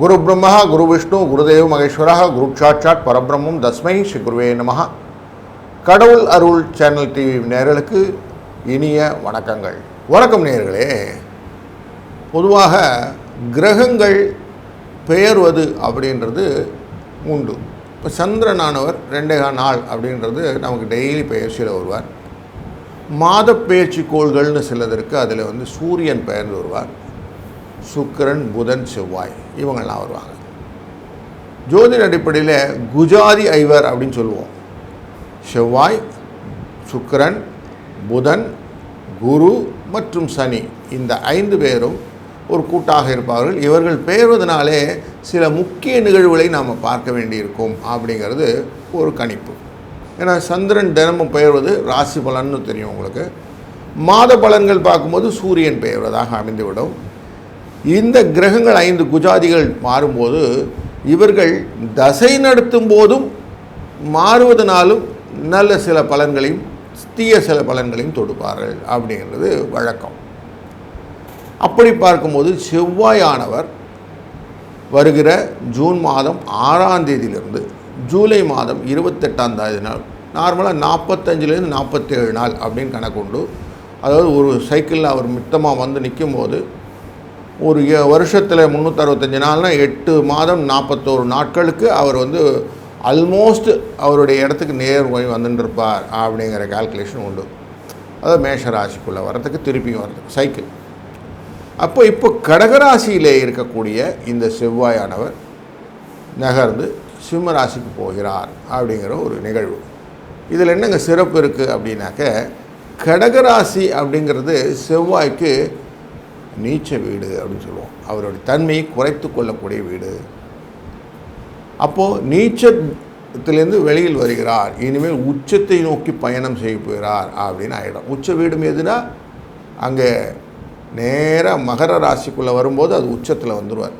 குரு பிரம்மா குரு விஷ்ணு குருதேவ் மகேஸ்வரா குரு சாட்சாட் பரபிரம்மம் தஸ்மை ஸ்ரீ குருவே கடவுள் அருள் சேனல் டிவி நேர்களுக்கு இனிய வணக்கங்கள். வணக்கம் நேர்களே. பொதுவாக கிரகங்கள் பெயர்வது அப்படின்றது உண்டு. இப்போ சந்திரனானவர் ரெண்டே நாள் அப்படின்றது நமக்கு டெய்லி பயிற்சியில் வருவார். மாத பேச்சு கோள்கள்னு சிலதற்கு அதில் வந்து சூரியன் பெயர்ந்து வருவார். சுக்கரன் புதன் செவ்வாய். இவங்கெல்லாம் வருவாங்க. ஜோதிட அடிப்படையில் குஜாதி ஐவர் அப்படின்னு சொல்லுவோம். செவ்வாய் சுக்கரன் புதன் குரு மற்றும் சனி. இந்த ஐந்து பேரும் ஒரு கூட்டாக இருப்பார்கள். இவர்கள் பெயர்வதனாலே சில முக்கிய நிகழ்வுகளை நாம் பார்க்க வேண்டியிருக்கும் அப்படிங்கிறது ஒரு கணிப்பு. ஏன்னா சந்திரன் தினமும் பெயர்வது ராசி பலன்னு தெரியும் உங்களுக்கு. மாத பலன்கள் பார்க்கும்போது சூரியன் பெயர்வதாக அமைந்துவிடும். இந்த கிரகங்கள் ஐந்து குஜாதிகள் மாறும்போது இவர்கள் தசை நடத்தும் போதும் மாறுவதனாலும் நல்ல சில பலன்களையும் தீய சில பலன்களையும் தொடுப்பார்கள் அப்படிங்கிறது வழக்கம். அப்படி பார்க்கும்போது செவ்வாயானவர் வருகிற ஜூன் மாதம் ஆறாம் தேதியிலிருந்து ஜூலை மாதம் இருபத்தெட்டாம் தேதி நாள் நார்மலாக நாற்பத்தஞ்சிலேருந்து நாற்பத்தேழு நாள் அப்படின்னு கணக்குண்டு அதாவது ஒரு சைக்கிளில் அவர் மித்தமாக வந்து நிற்கும் போது ஒரு வருஷத்தில் முந்நூற்றறுபத்தஞ்சு நாள்னா எட்டு மாதம் நாற்பத்தோரு நாட்களுக்கு அவர் வந்து அல்மோஸ்ட் அவருடைய இடத்துக்கு நேர் போய் வந்துட்டுருப்பார் அப்படிங்கிற கால்குலேஷன் உண்டு. அதாவது மேஷ ராசிக்குள்ளே வர்றதுக்கு திருப்பியும் வரதுக்கு சைக்கிள் அப்போ இப்போ கடகராசியிலே இருக்கக்கூடிய இந்த செவ்வாயானவர் நகர்ந்து சிம்மராசிக்கு போகிறார் அப்படிங்கிற ஒரு நிகழ்வு. இதில் என்னங்க சிறப்பு இருக்குது அப்படின்னாக்க கடகராசி அப்படிங்கிறது செவ்வாய்க்கு நீச்ச வீடு அப்படின்னு சொல்லுவோம். அவருடைய தன்மையை குறைத்து கொள்ளக்கூடிய வீடு. அப்போது நீச்சத்திலேருந்து வெளியில் வருகிறார். இனிமேல் உச்சத்தை நோக்கி பயணம் செய்ய போகிறார் அப்படின்னு ஆகிடும் உச்ச வீடும் எதுனா? அங்கே நேராக மகர ராசிக்குள்ளே வரும்போது அது உச்சத்தில் வந்துடுவார்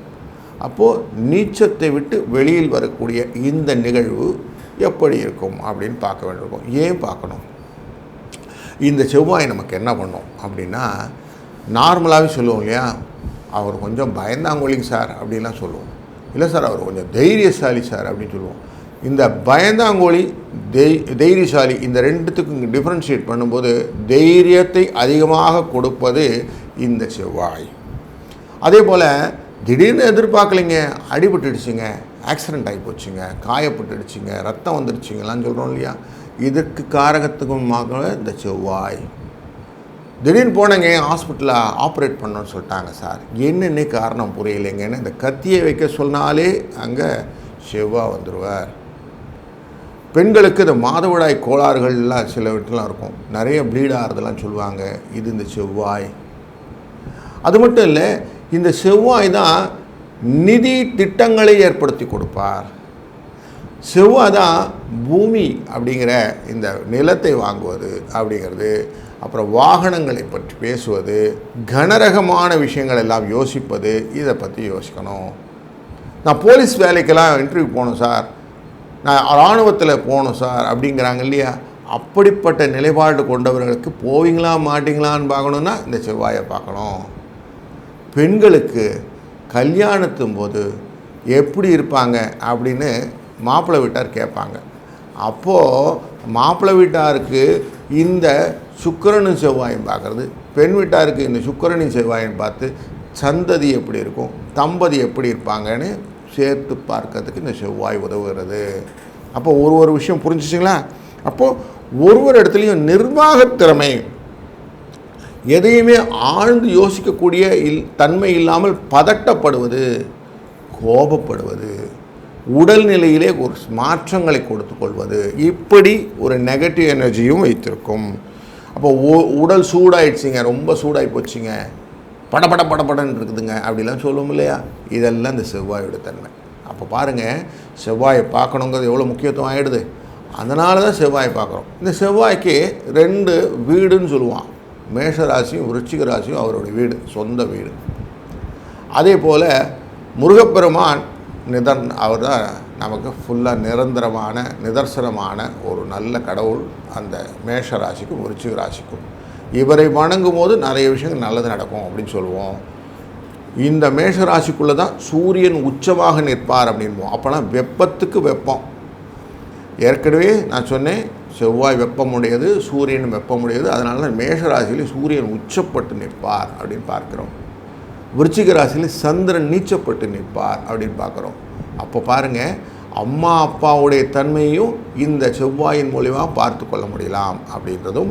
அப்போது நீச்சத்தை விட்டு வெளியில் வரக்கூடிய இந்த நிகழ்வு எப்படி இருக்கும் அப்படின்னு பார்க்க வேண்டியிருக்கும். ஏன் பார்க்கணும்? இந்த செவ்வாய் நமக்கு என்ன பண்ணும் அப்படின்னா நார்மலாகவே சொல்லுவோம் இல்லையா? அவர் கொஞ்சம் பயந்தாங்கொழிங்க சார் அப்படின்லாம் சொல்லுவோம். இல்லை சார் அவர் கொஞ்சம் தைரியசாலி சார் அப்படின்னு சொல்லுவோம். இந்த பயந்தாங்கோழி தெய் தைரியசாலி இந்த ரெண்டுத்துக்கும் டிஃப்ரென்ஷியேட் பண்ணும்போது தைரியத்தை அதிகமாக கொடுப்பது இந்த செவ்வாய். அதே போல் திடீர்னு எதிர்பார்க்கலைங்க அடிபட்டுடுச்சுங்க ஆக்சிடெண்ட் ஆகி போச்சுங்க காயப்பட்டுடுச்சுங்க ரத்தம் வந்துடுச்சுங்கலாம் சொல்கிறோம் இல்லையா? இதற்கு காரகத்துக்குமாக இந்த செவ்வாய். திடீர்னு போனேங்க ஹாஸ்பிட்டலில் ஆப்ரேட் பண்ணோன்னு சொல்லிட்டாங்க சார். என்னென்ன காரணம் புரியலைங்கன்னு இந்த கத்தியை வைக்க சொன்னாலே அங்கே செவ்வாய் வந்துடுவார் பெண்களுக்கு இந்த மாதவிடாய் கோளாறுகள்லாம் சில வீட்டிலாம் இருக்கும். நிறைய ப்ளீட் ஆகிறதுலாம் சொல்லுவாங்க. இது இந்த செவ்வாய். அது மட்டும் இல்லை இந்த செவ்வாய் தான் நிதி திட்டங்களை ஏற்படுத்தி கொடுப்பார். செவ்வாய் தான் பூமி அப்படிங்கிற இந்த நிலத்தை வாங்குவது அப்படிங்கிறது அப்புறம் வாகனங்களை பற்றி பேசுவது கனரகமான விஷயங்கள் எல்லாம் யோசிப்பது இதை பற்றி யோசிக்கணும். நான் போலீஸ் வேலைக்கெல்லாம் இன்டர்வியூ போகணும் சார். நான் இராணுவத்தில் போகணும் சார் அப்படிங்கிறாங்க இல்லையா? அப்படிப்பட்ட நிலைப்பாடு கொண்டவர்களுக்கு போவீங்களா மாட்டிங்களான்னு பார்க்கணுன்னா இந்த செவ்வாயை பார்க்கணும். பெண்களுக்கு கல்யாணத்தும் போது எப்படி இருப்பாங்க அப்படின்னு மாப்பிள்ளை வீட்டார் கேட்பாங்க. அப்போது மாப்பிள்ளை வீட்டாருக்கு இந்த சுக்கரனும் செவ்வாயும் பார்க்குறது. பெண் வீட்டாருக்கு இந்த சுக்கரனும் செவ்வாயும் பார்த்து சந்ததி எப்படி இருக்கும் தம்பதி எப்படி இருப்பாங்கன்னு சேர்த்து பார்க்கறதுக்கு இந்த செவ்வாய் உதவுகிறது. அப்போ ஒரு ஒரு விஷயம் புரிஞ்சிச்சிங்களா? அப்போது ஒரு ஒரு இடத்துலையும் நிர்வாகத்திறமை எதையுமே ஆழ்ந்து யோசிக்கக்கூடிய இல் தன்மை இல்லாமல் பதட்டப்படுவது கோபப்படுவது உடல்நிலையிலே ஒரு மாற்றங்களை கொடுத்துக்கொள்வது. இப்படி ஒரு நெகட்டிவ் எனர்ஜியும் வைத்திருக்கும். அப்போ உடல் சூடாயிடுச்சுங்க ரொம்ப சூடாகி போச்சுங்க. படபட படபடன்னு இருக்குதுங்க. அப்படிலாம் சொல்லுவோம் இல்லையா? இதெல்லாம் இந்த செவ்வாயோட தன்மை. அப்போ பாருங்கள் செவ்வாயை பார்க்கணுங்கிறது எவ்வளோ முக்கியத்துவம் ஆகிடுது அதனால தான் செவ்வாயை பார்க்குறோம். இந்த செவ்வாய்க்கு ரெண்டு வீடுன்னு சொல்லுவான். மேஷ ராசியும் விருச்சிக ராசியும் அவருடைய வீடு சொந்த வீடு. அதே போல் முருகப்பெருமான் நிதர் அவர் தான் நமக்கு ஃபுல்லாக நிரந்தரமான நிதர்சனமான ஒரு நல்ல கடவுள். அந்த மேஷ ராசிக்கும் விருச்சிக ராசிக்கும் இவரை வணங்கும் போது நிறைய விஷயங்கள் நல்லது நடக்கும் அப்படின்னு சொல்லுவோம். இந்த மேஷ ராசிக்குள்ளே தான் சூரியன் உச்சமாக நிற்பார் அப்படின்போம் அப்போனா வெப்பத்துக்கு வெப்பம். ஏற்கனவே நான் சொன்னேன் செவ்வாய் வெப்பமுடையது சூரியன் வெப்பமுடையது. அதனால தான் மேஷ ராசியில் சூரியன் உச்சப்பட்டு நிற்பார் அப்படின்னு பார்க்குறோம். விருச்சிக ராசியில் சந்திரன் நீச்சப்பட்டு நிற்பார் அப்படின்னு பார்க்குறோம். அப்போ பாருங்கள் அம்மா அப்பாவுடைய தன்மையும் இந்த செவ்வாயின் மூலிமா பார்த்து கொள்ள முடியலாம் அப்படின்றதும்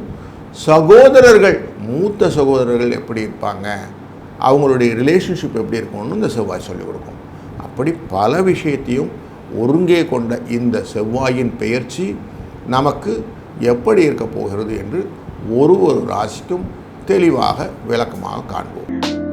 சகோதரர்கள் மூத்த சகோதரர்கள் எப்படி இருப்பாங்க அவங்களுடைய ரிலேஷன்ஷிப் எப்படி இருக்கும்னு இந்த செவ்வாய் சொல்லிக் கொடுக்கும். அப்படி பல விஷயத்தையும் ஒருங்கே கொண்ட இந்த செவ்வாயின் பெயர்ச்சி நமக்கு எப்படி இருக்க போகிறது என்று ஒரு ஒரு ராசிக்கும் தெளிவாக விளக்கமாக காண்போம்.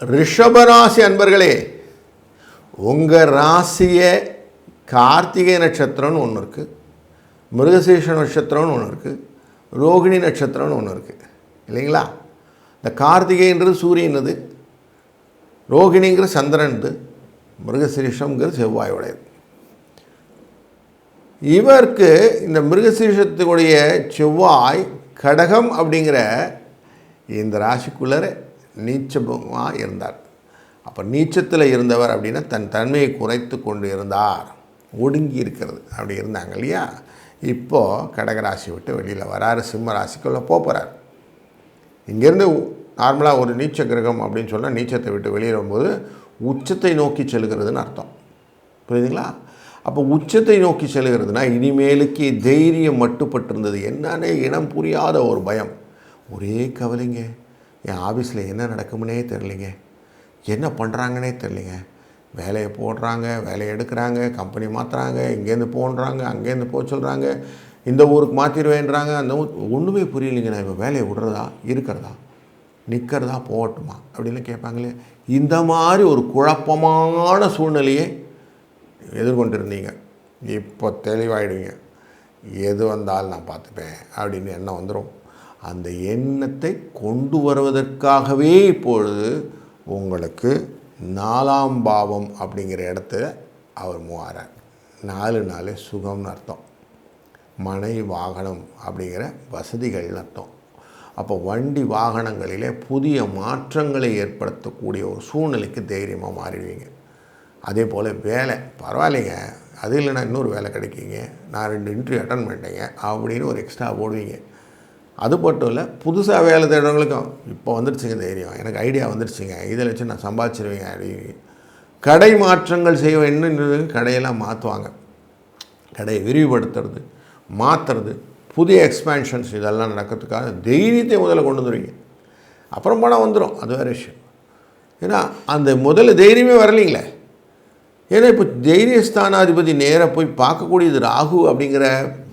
ரிஷபராசி அன்பர்களே உங்கள் ராசியை கார்த்திகை நட்சத்திரம்னு ஒன்று இருக்குது மிருகசீஷ நட்சத்திரம்னு ஒன்று இருக்குது ரோகிணி நட்சத்திரம்னு ஒன்று இருக்குது இல்லைங்களா? இந்த கார்த்திகைன்றது சூரியனது ரோகிணிங்கிற சந்திரன்து மிருகசீரிஷங்கிறது செவ்வாயுடையது இவருக்கு இந்த மிருகசீஷத்துடைய செவ்வாய் கடகம் அப்படிங்கிற இந்த ராசிக்குள்ளே நீச்சமாக இருந்தார். அப்போ நீச்சத்தில் இருந்தவர் அப்படின்னா தன் தன்மையை குறைத்து கொண்டு இருந்தார். ஒடுங்கி இருக்கிறது. அப்படி இருந்தாங்க இல்லையா? இப்போது கடகராசி விட்டு வெளியில் வராரு. சிம்ம ராசிக்குள்ளே போகிறார் இங்கேருந்து நார்மலாக ஒரு நீச்ச கிரகம் அப்படின்னு சொன்னால் நீச்சத்தை விட்டு வெளியே வரும்போது உச்சத்தை நோக்கி செல்கிறதுன்னு அர்த்தம். புரியுதுங்களா? அப்போ உச்சத்தை நோக்கி செல்கிறதுனா இனிமேலுக்கு தைரியம் மட்டுப்பட்டிருந்தது. என்னன்னே இனம் புரியாத ஒரு பயம். ஒரே கவலைங்க. என் ஆஃபீஸில் என்ன நடக்கும்னே தெரிலிங்க என்ன பண்ணுறாங்கன்னே தெரிலிங்க வேலையை போடுறாங்க வேலையை எடுக்கிறாங்க கம்பெனி மாற்றுறாங்க இங்கேருந்து போன்றாங்க அங்கேருந்து போக சொல்கிறாங்க இந்த ஊருக்கு மாற்றிடுவேன்றாங்க அந்த ஊர் ஒன்றுமே புரியலைங்க நான் இப்போ வேலையை விடுறதா இருக்கிறதா நிற்கிறதா போகட்டுமா அப்படின்னு கேட்பாங்களே. இந்த மாதிரி ஒரு குழப்பமான சூழ்நிலையை எதிர்கொண்டிருந்தீங்க. இப்போ தெளிவாயிடுவீங்க. எது வந்தாலும் நான் பார்த்துப்பேன் அப்படின்னு எண்ணம் வந்துடும் அந்த எண்ணத்தை கொண்டு வருவதற்காகவே இப்பொழுது உங்களுக்கு நாலாம் பாவம் அப்படிங்கிற இடத்துல அவர் மூவாரார் நாலு நாள் சுகம்னு அர்த்தம். மனை வாகனம் அப்படிங்கிற வசதிகள்னு அர்த்தம். அப்போ வண்டி வாகனங்களிலே புதிய மாற்றங்களை ஏற்படுத்தக்கூடிய ஒரு சூழ்நிலைக்கு தைரியமாக மாறிடுவீங்க. அதே போல் வேலை. பரவாயில்லைங்க. அது இல்லைன்னா இன்னொரு வேலை கிடைக்கிங்க. நான் ரெண்டு இன்டர்வியூ அட்டன் பண்ணிட்டேங்க. அப்படின்னு ஒரு எக்ஸ்ட்ரா போடுவீங்க. அது மட்டும் இல்லை புதுசாக வேலை தேடுறவங்களுக்கும் இப்போ வந்துடுச்சுங்க தைரியம் எனக்கு ஐடியா வந்துடுச்சுங்க. இதில் வச்சு நான் சம்பாதிச்சிருவேங்க அப்படின்னு கடை மாற்றங்கள் செய்ய என்னன்றது கடையெல்லாம் மாற்றுவாங்க கடையை விரிவுபடுத்துறது மாற்றுறது புதிய எக்ஸ்பேன்ஷன்ஸ் இதெல்லாம் நடக்கிறதுக்காக தைரியத்தை முதல்ல கொண்டு வந்துடுவீங்க அப்புறம் பணம் வந்துடும் அது வேறு விஷயம். ஏன்னா அந்த முதல்ல தைரியமே வரலைங்களே. ஏன்னா இப்போ தைரியஸ்தானாதிபதி நேராக போய் பார்க்கக்கூடியது ராகு அப்படிங்கிற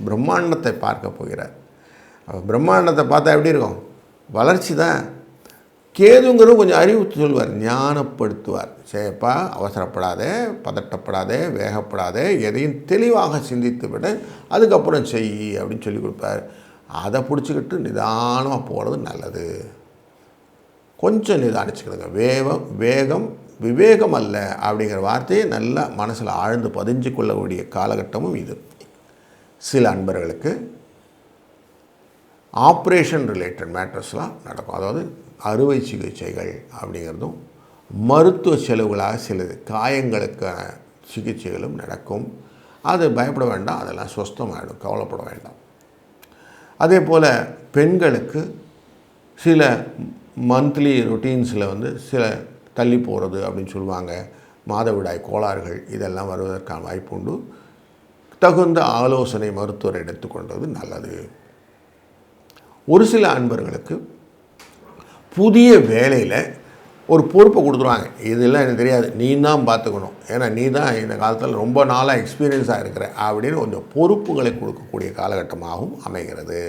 பிரம்மாண்டத்தை பார்க்க போகிறார். பிரம்மாண்டத்தை பார்த்தா எப்படி இருக்கும்? வளர்ச்சி தான். கேதுங்கிறது கொஞ்சம் அறிவு சொல்வார் ஞானப்படுத்துவார். சேப்பா அவசரப்படாதே பதட்டப்படாதே வேகப்படாதே எதையும் தெளிவாக சிந்தித்து விட அதுக்கப்புறம் செய் அப்படின்னு சொல்லி கொடுப்பார். அதை பிடிச்சிக்கிட்டு நிதானமாக போகிறது நல்லது. கொஞ்சம் நிதானிச்சுக்கிடுங்க. வேகம் வேகம் விவேகம் அல்ல அப்படிங்கிற வார்த்தையை நல்லா மனசில் ஆழ்ந்து பதிஞ்சு கொள்ளக்கூடிய காலகட்டமும் இது. சில அன்பர்களுக்கு ஆப்ரேஷன் ரிலேட்டட் மேட்டர்ஸ்லாம் நடக்கும். அதாவது அறுவை சிகிச்சைகள் அப்படிங்கிறதும் மருத்துவ செலவுகளாக சிலது காயங்களுக்கான சிகிச்சைகளும் நடக்கும். அது பயப்பட வேண்டாம் அதெல்லாம் சுஸ்தமாகிடும் கவலைப்பட வேண்டாம். அதே போல் பெண்களுக்கு சில மந்த்லி ரொட்டீன்ஸில் வந்து சில தள்ளி போகிறது அப்படின்னு சொல்லுவாங்க. மாதவிடாய் கோளாறுகள் இதெல்லாம் வருவதற்கான வாய்ப்பு உண்டு தகுந்த ஆலோசனை மருத்துவர் எடுத்துக்கொண்டது நல்லது. ஒரு சில அன்பர்களுக்கு புதிய வேலையில் ஒரு பொறுப்பை கொடுத்துருவாங்க. இதெல்லாம் எனக்கு தெரியாது. நீ தான் பார்த்துக்கணும். ஏன்னா நீ தான் இந்த காலத்தில் ரொம்ப நாளாக எக்ஸ்பீரியன்ஸாக இருக்கிற அப்படின்னு கொஞ்சம் பொறுப்புகளை கொடுக்கக்கூடிய காலகட்டமாகவும் அமைகிறது.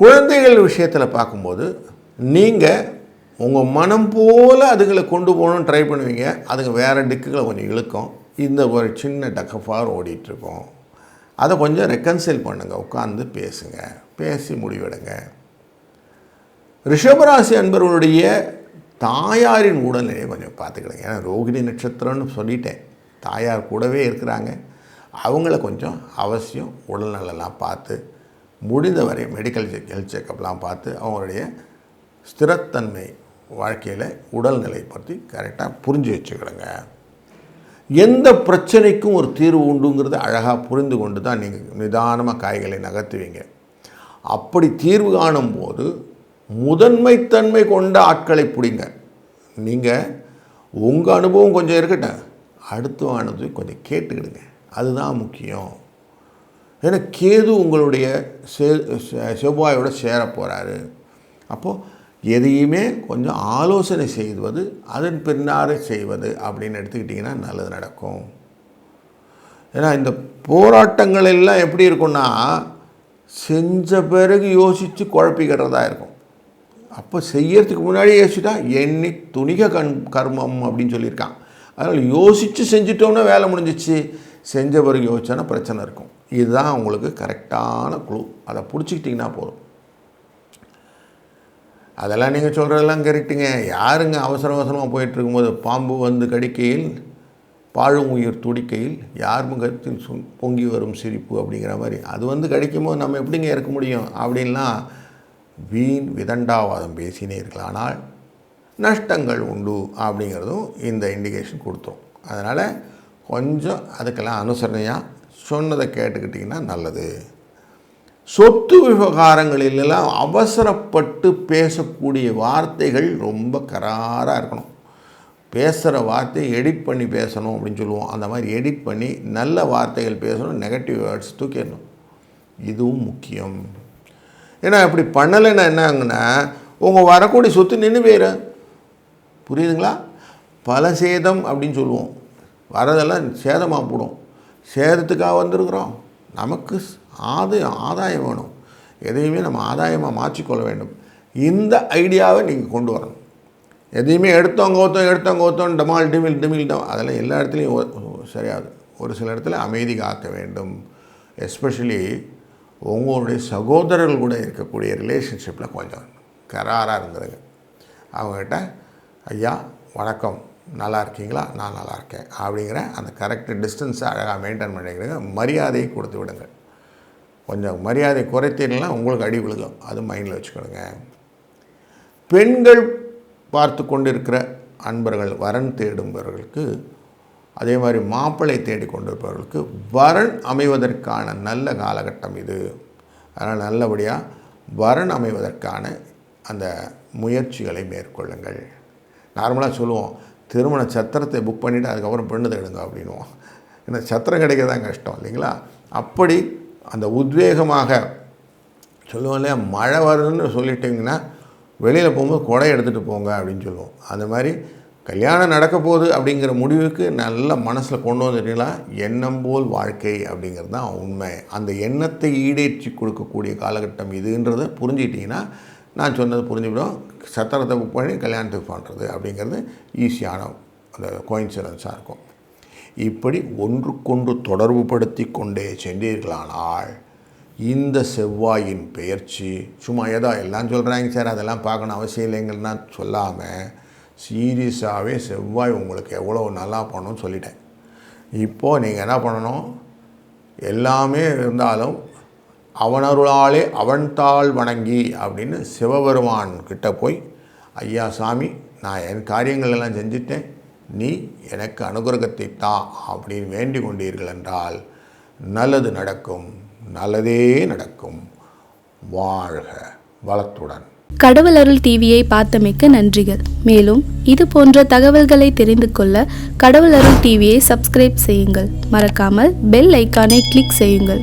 குழந்தைகள் விஷயத்தில் பார்க்கும்போது நீங்கள் உங்கள் மனம் போல் அதுகளை கொண்டு போகணும்னு ட்ரை பண்ணுவீங்க. அதுங்க வேறு டிக்குகளை கொஞ்சம் இழுக்கும். இந்த ஒரு சின்ன டக்கஃபார் ஓடிட்டுருக்கோம். அதை கொஞ்சம் ரெக்கன்சைல் பண்ணுங்கள் உட்காந்து பேசுங்க பேசி முடிவெடுங்க. ரிஷபராசி அன்பர்களுடைய தாயாரின் உடல்நிலையை கொஞ்சம் பார்த்துக்கிடுங்க. ஏன்னா ரோகிணி நட்சத்திரம்னு சொல்லிட்டேன். தாயார் கூடவே இருக்கிறாங்க. அவங்கள கொஞ்சம் அவசியம் உடல்நலெல்லாம் பார்த்து முடிந்தவரை மெடிக்கல் செக் ஹெல்த் செக்கப்லாம் பார்த்து அவங்களுடைய ஸ்திரத்தன்மை வாழ்க்கையில் உடல்நிலை பற்றி கரெக்டாக புரிஞ்சு வச்சுக்கிடுங்க. எந்த பிரச்சனைக்கும் ஒரு தீர்வு உண்டுங்கிறத அழகாக புரிந்து கொண்டு தான் நீங்கள் நிதானமாக காய்களை நகர்த்துவீங்க. அப்படி தீர்வு காணும்போது முதன்மைத்தன்மை கொண்ட ஆட்களை பிடிங்க. நீங்கள் உங்கள் அனுபவம் கொஞ்சம் இருக்கட்டும். அடுத்தவானது கொஞ்சம் கேட்டுக்கிடுங்க. அதுதான் முக்கியம். ஏன்னா கேது உங்களுடைய செ செ- செவ்வாயோட சேர போகிறாரு அப்போது எதையுமே கொஞ்சம் ஆலோசனை செய்வது அதன் பின்னாரே செய்வது அப்படின்னு எடுத்துக்கிட்டிங்கன்னா நல்லது நடக்கும். ஏன்னா இந்த போராட்டங்கள் எல்லாம் எப்படி இருக்கும்னா செஞ்ச பிறகு யோசித்து குழப்பிக்கிறதா இருக்கும். அப்போ செய்யறதுக்கு முன்னாடி யோசிச்சுட்டா எண்ணி துணிக கண் கர்மம் அப்படின்னு சொல்லியிருக்கான். அதனால் யோசித்து செஞ்சிட்டோம்னா வேலை முடிஞ்சிச்சு. செஞ்ச பிறகு யோசிச்சோன்னா பிரச்சனை இருக்கும். இதுதான் உங்களுக்கு கரெக்டான குழு. அதை பிடிச்சிக்கிட்டிங்கன்னா போதும். அதெல்லாம் நீங்கள் சொல்கிறதெல்லாம் கரெக்டுங்க யாருங்க அவசர அவசரமாக போயிட்டுருக்கும்போது பாம்பு வந்து கடிக்கையில் பாழும் உயிர் துடிக்கையில் யார் முகத்தில் சு- பொங்கி வரும் சிரிப்பு அப்படிங்கிற மாதிரி. அது வந்து கடிக்கும்போது நம்ம எப்படிங்க இருக்க முடியும் அப்படின்லாம் வீண் விதண்டாவாதம் பேசினீர்கள் ஆனால் நஷ்டங்கள் உண்டு அப்படிங்கிறதும் இந்த இண்டிகேஷன் கொடுத்தோம். அதனால் கொஞ்சம் அதுக்கெல்லாம் அனுசரணையாக சொன்னதை கேட்டுக்கிட்டிங்கன்னா நல்லது. சொத்து விவகாரங்களிலெல்லாம் அவசரப்பட்டு பேசக்கூடிய வார்த்தைகள் ரொம்ப கராராக இருக்கணும். பேசுகிற வார்த்தையை எடிட் பண்ணி பேசணும் அப்படின்னு சொல்லுவோம். அந்த மாதிரி எடிட் பண்ணி நல்ல வார்த்தைகள் பேசணும் நெகட்டிவ் வேர்ட்ஸ் தூக்கிடணும். இதுவும் முக்கியம். ஏன்னா இப்படி பண்ணலைன்னா என்னங்கன்னா உங்கள் வரக்கூடிய சொத்து நின்று போயிடும் புரியுதுங்களா? பல சேதம் அப்படின்னு சொல்லுவோம். வரதெல்லாம் சேதமாக போடும். சேதத்துக்காக வந்திருக்கிறோம். நமக்கு ஆது ஆதாயம் வேணும். எதையுமே நம்ம ஆதாயமாக மாற்றிக்கொள்ள வேண்டும். இந்த ஐடியாவை நீங்கள் கொண்டு வரணும். எதையுமே எடுத்தவங்க கௌத்தம் எடுத்தவங்க கௌத்தம் டமால் டிமில் டிமில் டம் அதெல்லாம் எல்லா இடத்துலையும் சரியாது. ஒரு சில இடத்துல அமைதி காக்க வேண்டும். எஸ்பெஷலி உங்களுடைய சகோதரர்கள் கூட இருக்கக்கூடிய ரிலேஷன்ஷிப்பில் கொஞ்சம் கராராக இருந்துருங்க. அவங்ககிட்ட ஐயா வணக்கம். நல்லா இருக்கீங்களா நான் நல்லா இருக்கேன் அப்படிங்கிற அந்த கரெக்ட் டிஸ்டன்ஸை அழகாக மெயின்டைன் பண்ணிக்கிறீங்க மரியாதையை கொடுத்து விடுங்க கொஞ்சம் மரியாதை குறைத்தீங்கன்னா உங்களுக்கு அடி விழுகும். அது மைண்டில் வச்சுக்கணுங்க. பெண்கள் பார்த்து கொண்டிருக்கிற அன்பர்கள் வரன் தேடுபவர்களுக்கு அதே மாதிரி மாப்பிள்ளை தேடி கொண்டிருப்பவர்களுக்கு வரன் அமைவதற்கான நல்ல காலகட்டம் இது. அதனால் நல்லபடியாக வரன் அமைவதற்கான அந்த முயற்சிகளை மேற்கொள்ளுங்கள். நார்மலாக சொல்லுவோம் திருமண சத்திரத்தை புக் பண்ணிவிட்டு அதுக்கப்புறம் பெண்ணு தேடுங்க அப்படின்வோம் ஏன்னா சத்திரம் கிடைக்க தான் கஷ்டம் இல்லைங்களா? அப்படி அந்த உத்வேகமாக சொல்லுவோம் இல்லையா? மழை வருதுன்னு சொல்லிட்டிங்கன்னா வெளியில் போகும்போது குடை எடுத்துகிட்டு போங்க அப்படின்னு சொல்லுவோம். அந்த மாதிரி கல்யாணம் நடக்க போகுது அப்படிங்கிற முடிவுக்கு நல்ல மனசில் கொண்டு வந்துட்டீங்களா? எண்ணம் போல் வாழ்க்கை அப்படிங்கிறது தான் உண்மை. அந்த எண்ணத்தை ஈடேற்றி கொடுக்கக்கூடிய காலகட்டம் இதுன்றதை புரிஞ்சிட்டிங்கன்னா நான் சொன்னது புரிஞ்சுவிடும் சத்திரத்தை புக் பண்ணி கல்யாணத்துக்கு பண்ணுறது அப்படிங்கிறது ஈஸியான அந்த கோயின்சிடன்ஸாக இருக்கும். இப்படி ஒன்றுக்கொன்று தொடர்புபடுத்தி கொண்டே சென்றீர்களானால் இந்த செவ்வாயின் பெயர்ச்சி சும்மா ஏதோ எல்லாம் சொல்கிறாங்க சார் அதெல்லாம் பார்க்கணும் அவசியம் இல்லைங்கன்னா சொல்லாமல் சீரியஸாகவே செவ்வாய் உங்களுக்கு எவ்வளோ நல்லா பண்ணணும்னு சொல்லிட்டேன். இப்போது நீங்கள் என்ன பண்ணணும்? எல்லாமே இருந்தாலும் அவனருளாலே அவன்தாள் வணங்கி அப்படின்னு சிவபெருமான் கிட்ட போய் ஐயா சாமி நான் என் காரியங்கள் எல்லாம் செஞ்சிட்டேன். நீ எனக்கு அனுகிரகத்தை தா அப்படின்னு வேண்டி கொண்டீர்கள் என்றால் நல்லது நடக்கும் நல்லதே நடக்கும். வாழ்க வளத்துடன். கடவுள் அருள் டிவியை பார்த்தமைக்க நன்றிகள். மேலும் இது போன்ற தகவல்களை தெரிந்து கொள்ள கடவுள் அருள் டிவியை சப்ஸ்கிரைப் செய்யுங்கள். மறக்காமல் பெல் ஐக்கானை கிளிக் செய்யுங்கள்.